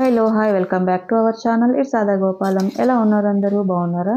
Hello hi welcome back to our channel it's Sada Gopalam ఎలా ఉన్నారు అందరూ? బాగున్నారా?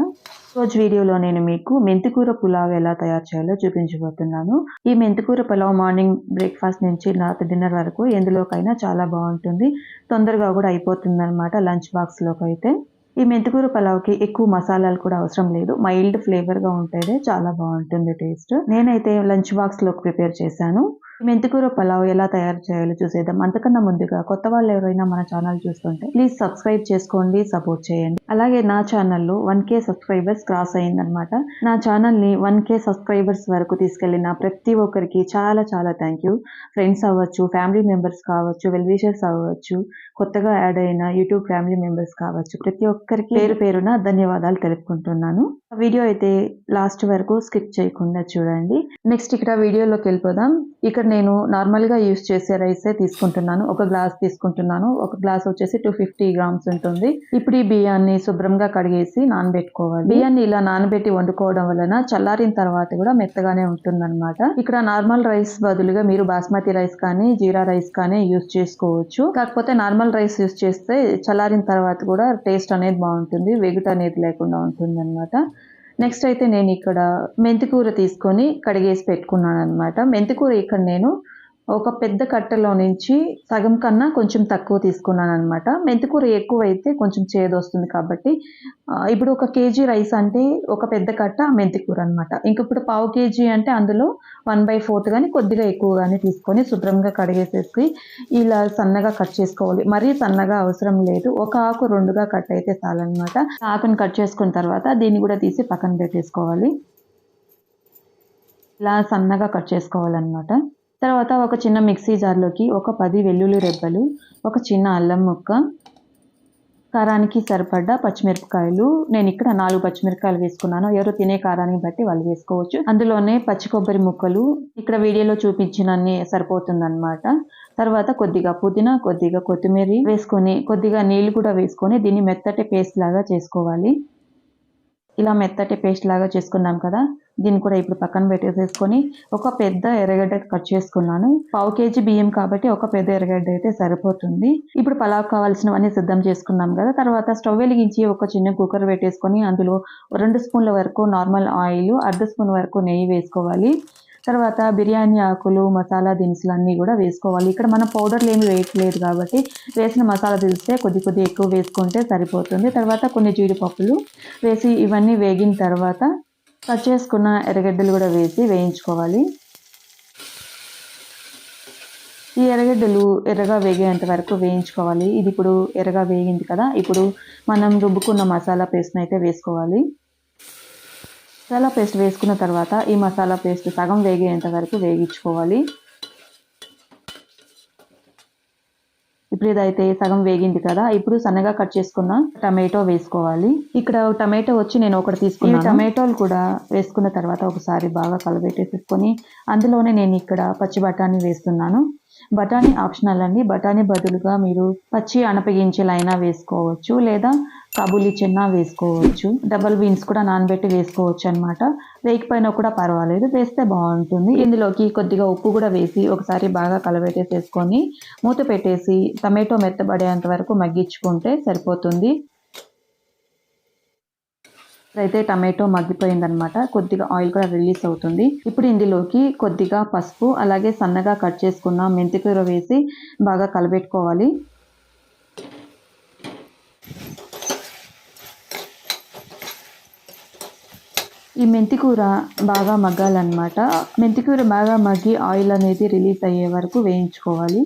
రోజు వీడియోలో నేను మీకు మెంతికూర పులావ్ ఎలా తయారు చేయాలో చూపించబోతున్నాను. ఈ మెంతికూర పులావ్ మార్నింగ్ బ్రేక్ఫాస్ట్ నుంచి రాత్రి డిన్నర్ వరకు ఎందులోకైనా చాలా బాగుంటుంది. తొందరగా కూడా అయిపోతుంది అనమాట లంచ్ బాక్స్లోకి అయితే ఈ మెంతికూర పలావ్కి ఎక్కువ మసాలాలు కూడా అవసరం లేదు. మైల్డ్ ఫ్లేవర్గా ఉంటేనే చాలా బాగుంటుంది టేస్ట్. నేనైతే లంచ్ బాక్స్లోకి ప్రిపేర్ చేశాను. మెంతికూర పలావ్ ఎలా తయారు చేయాలో చూసేద్దాం. అంతకన్నా ముందుగా కొత్త వాళ్ళు ఎవరైనా మన ఛానల్ చూస్తుంటే ప్లీజ్ సబ్స్క్రైబ్ చేసుకోండి సపోర్ట్ చేయండి. అలాగే నా ఛానల్లో వన్ కే సబ్స్క్రైబర్స్ క్రాస్ అయిందనమాట నా ఛానల్ని వన్ కే సబ్స్క్రైబర్స్ వరకు తీసుకెళ్ళిన ప్రతి ఒక్కరికి చాలా చాలా థ్యాంక్ యూ ఫ్రెండ్స్ అవ్వచ్చు ఫ్యామిలీ మెంబర్స్ కావచ్చు వెల్ విషర్స్ అవ్వచ్చు కొత్తగా యాడ్ అయిన యూట్యూబ్ ఫ్యామిలీ మెంబర్స్ కావచ్చు. ప్రతి ఒక్కరికి పేరు పేరున ధన్యవాదాలు తెలుపుకుంటున్నాను. వీడియో అయితే లాస్ట్ వరకు స్కిప్ చేయకుండా చూడండి. నెక్స్ట్ ఇక్కడ వీడియోలోకి వెళ్ళిపోదాం. ఇక్కడ నేను నార్మల్గా యూస్ చేసే రైసే తీసుకుంటున్నాను. ఒక గ్లాస్ తీసుకుంటున్నాను. ఒక గ్లాస్ వచ్చేసి టూ ఫిఫ్టీ గ్రామ్స్ ఉంటుంది. ఇప్పుడు ఈ బియ్యాన్ని శుభ్రంగా కడిగేసి నానబెట్టుకోవాలి. బియ్యాన్ని ఇలా నానబెట్టి వండుకోవడం వలన చల్లారిన తర్వాత కూడా మెత్తగానే ఉంటుందన్నమాట. ఇక్కడ నార్మల్ రైస్ బదులుగా మీరు బాస్మతి రైస్ కానీ జీరా రైస్ కానీ యూస్ చేసుకోవచ్చు. కాకపోతే నార్మల్ రైస్ యూస్ చేస్తే చల్లారిన తర్వాత కూడా టేస్ట్ అనేది బాగుంటుంది. వెగుట అనేది లేకుండా ఉంటుంది అనమాట నెక్స్ట్ అయితే నేను ఇక్కడ మెంతికూర తీసుకొని కడిగేసి పెట్టుకున్నాను అనమాట మెంతికూర ఇక్కడ నేను ఒక పెద్ద కట్టలో నుంచి సగం కన్నా కొంచెం తక్కువ తీసుకున్నాను అనమాట మెంతికూర ఎక్కువ అయితే కొంచెం చేదు వస్తుంది కాబట్టి ఇప్పుడు ఒక కేజీ రైస్ అంటే ఒక పెద్ద కట్ట మెంతికూర అనమాట ఇంక ఇప్పుడు పావు కేజీ అంటే అందులో వన్ బై ఫోర్త్ కానీ కొద్దిగా ఎక్కువ కానీ తీసుకొని శుభ్రంగా కడిగేసేసి ఇలా సన్నగా కట్ చేసుకోవాలి. మరీ సన్నగా అవసరం లేదు. ఒక ఆకు రెండుగా కట్ అయితే చాలన్నమాట. ఆకుని కట్ చేసుకున్న తర్వాత దీన్ని కూడా తీసి పక్కన పెట్టేసుకోవాలి. ఇలా సన్నగా కట్ చేసుకోవాలన్నమాట. తర్వాత ఒక చిన్న మిక్సీ జార్లోకి ఒక పది వెల్లుల్లి రెబ్బలు ఒక చిన్న అల్లం ముక్క కారానికి సరిపడ్డ పచ్చిమిరపకాయలు. నేను ఇక్కడ నాలుగు పచ్చిమిరపకాయలు వేసుకున్నాను. ఎవరు తినే కారాన్ని బట్టి వాళ్ళు వేసుకోవచ్చు. అందులోనే పచ్చి కొబ్బరి ముక్కలు. ఇక్కడ వీడియోలో చూపించినన్ని సరిపోతుందన్నమాట. తర్వాత కొద్దిగా పుదీనా కొద్దిగా కొత్తిమీర వేసుకొని కొద్దిగా నీళ్ళు కూడా వేసుకొని దీన్ని మెత్తటి పేస్ట్ లాగా చేసుకోవాలి. ఇలా మెత్తటి పేస్ట్ లాగా చేసుకున్నాం కదా. దీన్ని కూడా ఇప్పుడు పక్కన పెట్టేసేసుకొని ఒక పెద్ద ఎర్రగడ్డ కట్ చేసుకున్నాను. పావు కేజీ బియ్యం కాబట్టి ఒక పెద్ద ఎర్రగడ్డ అయితే సరిపోతుంది. ఇప్పుడు పలావ్ కావాల్సినవన్నీ సిద్ధం చేసుకున్నాం కదా. తర్వాత స్టవ్ వెలిగించి ఒక చిన్న కుక్కర్ పెట్టేసుకొని అందులో రెండు స్పూన్ల వరకు నార్మల్ ఆయిల్ అర్ధ స్పూన్ వరకు నెయ్యి వేసుకోవాలి. తర్వాత బిర్యానీ ఆకులు మసాలా దినుసులు అన్నీ కూడా వేసుకోవాలి. ఇక్కడ మనం పౌడర్లు ఏమి వేయట్లేదు కాబట్టి వేసిన మసాలా దినుసే కొద్ది కొద్ది ఎక్కువ వేసుకుంటే సరిపోతుంది. తర్వాత కొన్ని జీడిపప్పులు వేసి ఇవన్నీ వేగిన తర్వాత కట్ చేసుకున్న ఎర్రగడ్డలు కూడా వేసి వేయించుకోవాలి. ఈ ఎర్రగడ్డలు ఎర్రగా వేగేంత వరకు వేయించుకోవాలి. ఇది ఇప్పుడు ఎర్రగా వేగింది కదా ఇప్పుడు మనం రుబ్బుకున్న మసాలా పేస్ట్ని అయితే వేసుకోవాలి. మసాలా పేస్ట్ వేసుకున్న తర్వాత ఈ మసాలా పేస్ట్ సగం వేగేంత వరకు వేగించుకోవాలి ఇప్పుడు ఇదైతే సగం వేగింది కదా ఇప్పుడు సన్నగా కట్ చేసుకున్న టమాటో వేసుకోవాలి. ఇక్కడ టమాటో వచ్చి నేను ఒకటి తీసుకున్నాను. టమాటోలు కూడా వేసుకున్న తర్వాత ఒకసారి బాగా కలబెట్టేసుకొని అందులోనే నేను ఇక్కడ పచ్చి బఠానీ వేస్తున్నాను. బఠానీ ఆప్షనల్ అండి. బఠానీ బదులుగా మీరు పచ్చి అనపగించేలైనా వేసుకోవచ్చు లేదా కాబూలి చిన్న వేసుకోవచ్చు. డబల్ బీన్స్ కూడా నానబెట్టి వేసుకోవచ్చు అనమాట వేగిపోయినా కూడా పర్వాలేదు వేస్తే బాగుంటుంది. ఇందులోకి కొద్దిగా ఉప్పు కూడా వేసి ఒకసారి బాగా కలబెట్టేసేసుకొని మూత పెట్టేసి టమాటో మెత్తబడేంత వరకు మగ్గించుకుంటే సరిపోతుంది. అయితే టమాటో మగ్గిపోయిందనమాట కొద్దిగా ఆయిల్ కూడా రిలీజ్ అవుతుంది. ఇప్పుడు ఇందులోకి కొద్దిగా పసుపు అలాగే సన్నగా కట్ చేసుకున్న మెంతికూర వేసి బాగా కలబెట్టుకోవాలి. ఈ మెంతికూర బాగా మగ్గాలన్నమాట. మెంతికూర బాగా మగ్గి ఆయిల్ అనేది రిలీజ్ అయ్యే వరకు వేయించుకోవాలి.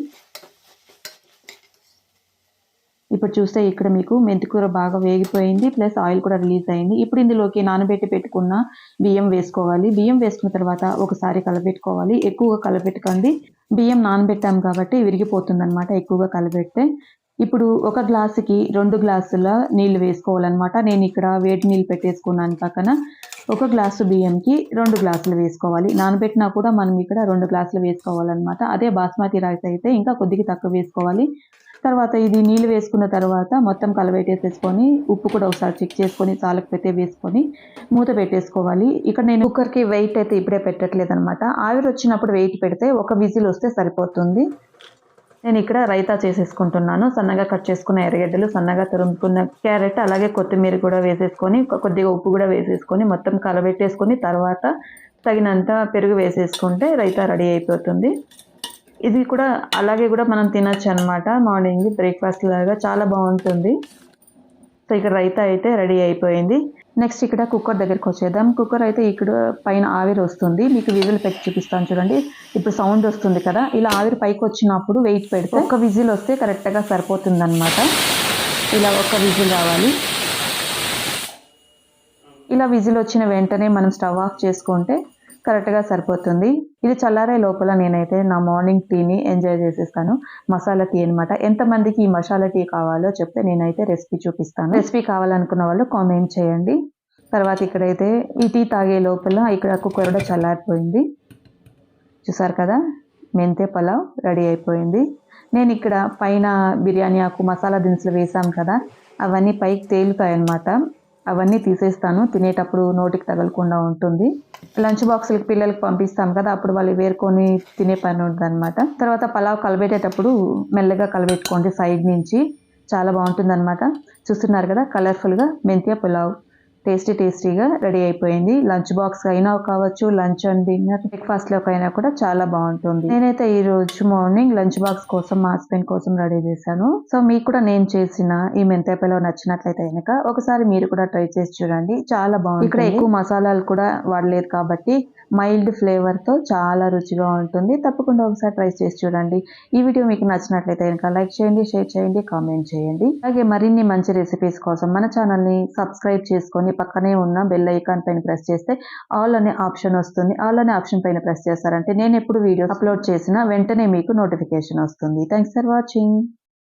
ఇప్పుడు చూస్తే ఇక్కడ మీకు మెంతికూర బాగా వేగిపోయింది ప్లస్ ఆయిల్ కూడా రిలీజ్ అయింది. ఇప్పుడు ఇందులోకి నానబెట్టి పెట్టుకున్న బియ్యం వేసుకోవాలి. బియ్యం వేసుకున్న తర్వాత ఒకసారి కలపెట్టుకోవాలి ఎక్కువగా కలబెట్టకండి. బియ్యం నానబెట్టాం కాబట్టి విరిగిపోతుంది అనమాట ఎక్కువగా కలబెడితే. ఇప్పుడు ఒక గ్లాసుకి రెండు గ్లాసుల నీళ్ళు వేసుకోవాలన్నమాట. నేను ఇక్కడ వేడి నీళ్ళు పెట్టేసుకున్నాను పక్కన. ఒక గ్లాసు బియ్యంకి రెండు గ్లాసులు వేసుకోవాలి. నానబెట్టినా కూడా మనం ఇక్కడ రెండు గ్లాసులు వేసుకోవాలన్నమాట. అదే బాస్మతి రైస్ అయితే ఇంకా కొద్దిగా తక్కువ వేసుకోవాలి. తర్వాత ఇది నీళ్ళు వేసుకున్న తర్వాత మొత్తం కలబెట్టేసేసుకొని ఉప్పు కూడా ఒకసారి చెక్ చేసుకొని చాలకపోతే వేసుకొని మూత పెట్టేసుకోవాలి. ఇక్కడ నేను కుక్కర్కి వెయిట్ అయితే ఇప్పుడే పెట్టట్లేదు అనమాట ఆవిరి వచ్చినప్పుడు వెయిట్ పెడితే ఒక విజిల్ వస్తే సరిపోతుంది. నేను ఇక్కడ రైతా చేసేసుకుంటున్నాను. సన్నగా కట్ చేసుకున్న ఎర్రగడ్డలు సన్నగా తురుముకున్న క్యారెట్ అలాగే కొత్తిమీర కూడా వేసేసుకొని కొద్దిగా ఉప్పు కూడా వేసేసుకొని మొత్తం కలబెట్టేసుకొని తర్వాత తగినంత పెరుగు వేసేసుకుంటే రైతా రెడీ అయిపోతుంది. ఇది కూడా అలాగే కూడా మనం తినచ్చు అనమాట మార్నింగ్ బ్రేక్ఫాస్ట్ లాగా చాలా బాగుంటుంది. సో ఇక్కడ రైతా అయితే రెడీ అయిపోయింది. నెక్స్ట్ ఇక్కడ కుక్కర్ దగ్గరికి వచ్చేద్దాం. కుక్కర్ అయితే ఇక్కడ పైన ఆవిరి వస్తుంది. మీకు విజిల్ పెట్టి చూపిస్తాను చూడండి. ఇప్పుడు సౌండ్ వస్తుంది కదా. ఇలా ఆవిరి పైకి వచ్చినప్పుడు వెయిట్ పెడితే ఒక విజిల్ వస్తే కరెక్ట్గా సరిపోతుంది అనమాట ఇలా ఒక విజిల్ రావాలి. ఇలా విజిల్ వచ్చిన వెంటనే మనం స్టవ్ ఆఫ్ చేసుకుంటే కరెక్ట్గా సరిపోతుంది. ఇది చల్లారే లోపల నేనైతే నా మార్నింగ్ టీని ఎంజాయ్ చేసేస్తాను. మసాలా టీ అనమాట ఎంతమందికి ఈ మసాలా టీ కావాలో చెప్తే నేనైతే రెసిపీ చూపిస్తాను. రెసిపీ కావాలనుకున్న వాళ్ళు కామెంట్ చేయండి. తర్వాత ఇక్కడైతే ఈ టీ తాగే లోపల ఇక్కడ కుక్కర్ కూడా చల్లారిపోయింది. చూసారు కదా? మెంతే పలావ్ రెడీ అయిపోయింది. నేను ఇక్కడ పైన బిర్యానీ ఆకు మసాలా దినుసులు వేసాం కదా? అవన్నీ పైకి తేలుతాయి అన్నమాట అవన్నీ తీసేస్తాను. తినేటప్పుడు నోటికి తగలకుండా ఉంటుంది. లంచ్ బాక్సులకి పిల్లలకి పంపిస్తాం కదా అప్పుడు వాళ్ళు వేరుకొని తినే పని ఉంటుంది అనమాట తర్వాత పలావ్ కలబెట్టేటప్పుడు మెల్లగా కలబెట్టుకోండి సైడ్ నుంచి. చాలా బాగుంటుంది అనమాట చూస్తున్నారు కదా కలర్ఫుల్గా మెంతియా పులావ్. టేస్టీ టేస్టీగా రెడీ అయిపోయింది. లంచ్ బాక్స్ అయినా కావచ్చు లంచ్ అండ్ డిన్నర్ బ్రేక్ఫాస్ట్లోకి అయినా కూడా చాలా బాగుంటుంది. నేనైతే ఈ రోజు మార్నింగ్ లంచ్ బాక్స్ కోసం మా హస్బెండ్ కోసం రెడీ చేశాను. సో మీకు కూడా నేను చేసిన ఈ మెంతాపలో నచ్చినట్లయితే కనుక ఒకసారి మీరు కూడా ట్రై చేసి చూడండి. చాలా బాగుంది ఇక్కడ ఎక్కువ మసాలాలు కూడా వాడలేదు కాబట్టి మైల్డ్ ఫ్లేవర్తో చాలా రుచిగా ఉంటుంది. తప్పకుండా ఒకసారి ట్రై చేసి చూడండి. ఈ వీడియో మీకు నచ్చినట్లయితే కనుక లైక్ చేయండి షేర్ చేయండి కామెంట్ చేయండి. అలాగే మరిన్ని మంచి రెసిపీస్ కోసం మన ఛానల్ని సబ్స్క్రైబ్ చేసుకొని పక్కనే ఉన్న బెల్ ఐకాన్ పైన ప్రెస్ చేస్తే ఆల్ అనే ఆప్షన్ వస్తుంది. ఆల్ అనే ఆప్షన్ పైన ప్రెస్ చేస్తారంటే నేను ఎప్పుడు వీడియో అప్లోడ్ చేసినా వెంటనే మీకు నోటిఫికేషన్ వస్తుంది. Thanks for watching